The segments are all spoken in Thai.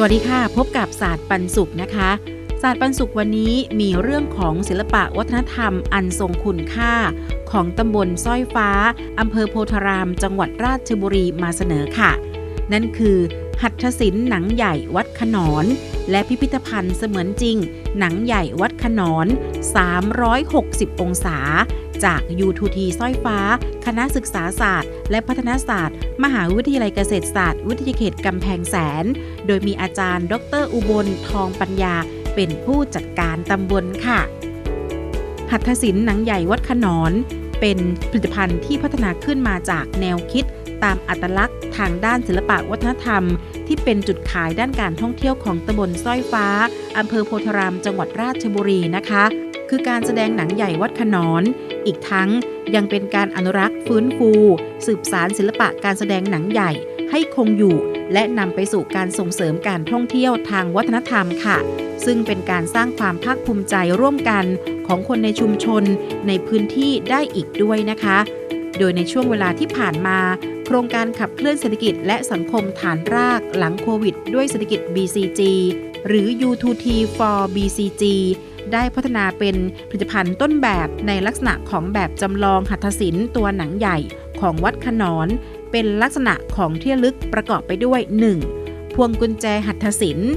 สวัสดีค่ะ พบกับศาสตร์ปันสุขนะคะศาสตร์ปันสุขวันนี้มีเรื่องของศิลปะวัฒนธรรมอันทรงคุณค่า ของตำบลสร้อยฟ้าอำเภอโพธาราม จังหวัดราชบุรีมาเสนอค่ะ นั่นคือ หัตถศิลป์หนังใหญ่วัดขนอน และพิพิธภัณฑ์เสมือนจริง หนังใหญ่วัดขนอน 360 องศา จาก U2T สร้อยฟ้า คณะศึกษาศาสตร์ และพัฒนาศาสตร์ มหาวิทยาลัยเกษตรศาสตร์ วิทยาเขตกำแพงแสน โดยมีอาจารย์ ดร อุบลทองปัญญา เป็นผู้จัดการตำบลค่ะ หัตถศิลป์หนังใหญ่วัดขนอน เป็นผลิตภัณฑ์ที่พัฒนาขึ้นมาจากแนวคิดตามอัตลักษณ์ทางด้านศิลปะวัฒนธรรม ที่เป็นจุดขายด้านการท่องเที่ยวของตำบลสร้อยฟ้า อำเภอโพธารามจังหวัดราชบุรีนะคะ คือการแสดงหนังใหญ่วัดขนอน อีกทั้งยังเป็นการอนุรักษ์ฟื้นฟู สืบสารศิลปะการแสดงหนังใหญ่ให้คงอยู่ และนำไปสู่การส่งเสริมการท่องเที่ยวทางวัฒนธรรมค่ะ ซึ่งเป็นการสร้างความภาคภูมิใจร่วมกันของคนในชุมชนในพื้นที่ได้อีกด้วยนะคะ โดยในช่วงเวลาที่ผ่านมา โครงการขับเคลื่อนเศรษฐกิจและสังคมฐานรากหลังโควิด ด้วยเศรษฐกิจ BCG หรือ U2T for BCG ได้พัฒนาเป็นผลิตภัณฑ์ต้นแบบในลักษณะของแบบจำลองหัตถศิลป์ตัวหนังใหญ่ของวัดขนอน เป็นลักษณะของที่ระลึกประกอบไปด้วย 1. พวงกุญแจหัตถศิลป์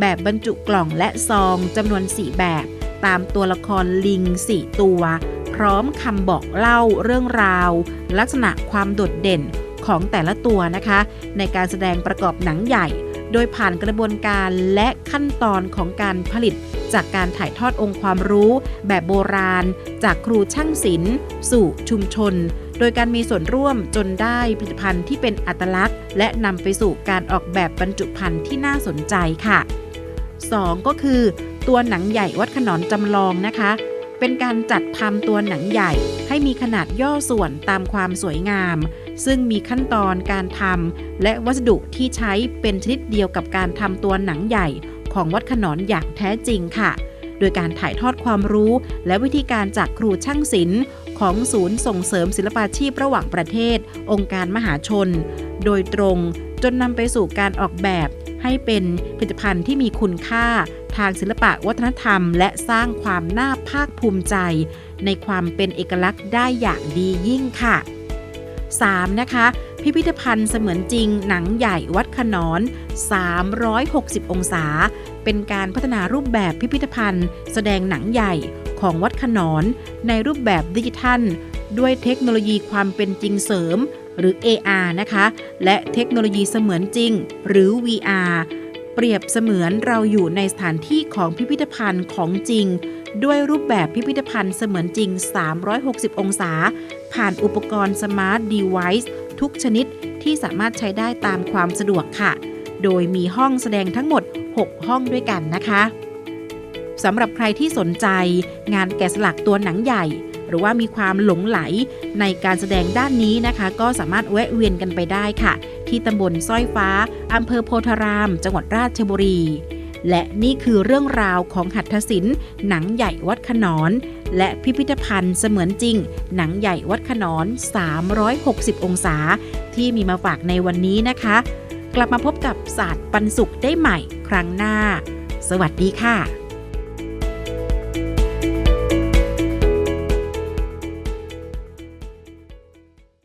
แบบบรรจุกล่องและซองจำนวน 4 แบบ ตามตัวละครลิง 4 ตัว พร้อมคำบอกเล่าเรื่องราว ลักษณะความโดดเด่นของแต่ละตัวนะคะ ในการแสดงประกอบหนังใหญ่ โดยผ่านกระบวนการและขั้นตอนของการผลิต จากการถ่ายทอดองค์ความรู้แบบโบราณ จากครูช่างศิลป์สู่ชุมชน โดยการมีส่วนร่วมจนได้ผลิตภัณฑ์ที่เป็นอัตลักษณ์ และนำไปสู่การออกแบบบรรจุภัณฑ์ที่น่าสนใจค่ะ 2 ก็คือ ตัวหนังใหญ่วัดขนอนจำลองนะคะ เป็นการจัดทำตัวหนังใหญ่ให้มีขนาดย่อส่วนตามความสวยงาม ซึ่งมีขั้นตอนการทำและวัสดุที่ใช้เป็นชนิดเดียวกับการทำตัวหนังใหญ่ของวัดขนอนอย่างแท้จริงค่ะ โดยการถ่ายทอดความรู้และวิธีการจากครูช่างศิลป์ของศูนย์ส่งเสริมศิลปาชีพระหว่างประเทศ องค์การมหาชน โดยตรงจนนำไปสู่การออกแบบให้เป็นผลิตภัณฑ์ที่มีคุณค่าทางศิลปะวัฒนธรรม และสร้างความน่าภาคภูมิใจ ในความเป็นเอกลักษณ์ได้อย่างดียิ่งค่ะ 3. นะคะ พิพิธภัณฑ์เสมือนจริง หนังใหญ่วัดขนอน 360 องศา เป็นการพัฒนารูปแบบพิพิธภัณฑ์ แสดงหนังใหญ่ของวัดขนอน ในรูปแบบดิจิทัล ด้วยเทคโนโลยีความเป็นจริงเสริม หรือ AR นะคะ และเทคโนโลยีเสมือนจริง หรือ VR เปรียบเสมือนเราอยู่ในสถานที่ของพิพิธภัณฑ์ของจริงด้วยรูปแบบพิพิธภัณฑ์เสมือนจริง 360 องศา ผ่านอุปกรณ์สมาร์ท Device ทุกชนิดที่สามารถใช้ได้ตามความสะดวกค่ะ โดยมีห้องแสดงทั้งหมด 6 ห้องด้วยกันนะคะสำหรับใครที่สนใจงานแกะสลักตัวหนังใหญ่ หรือว่ามีความหลงไหลในการแสดงด้านนี้นะคะ ก็สามารถแวะเวียนกันไปได้ค่ะ ที่ตำบลสร้อยฟ้าอำเภอโพธาราม จังหวัดราชบุรี และนี่คือเรื่องราวของหัตถศิลป์หนังใหญ่วัดขนอน และพิพิธภัณฑ์เสมือนจริง หนังใหญ่วัดขนอน 360 องศา ที่มีมาฝากในวันนี้นะคะ กลับมาพบกับศาสตร์ปันสุขได้ใหม่ครั้งหน้า สวัสดีค่ะ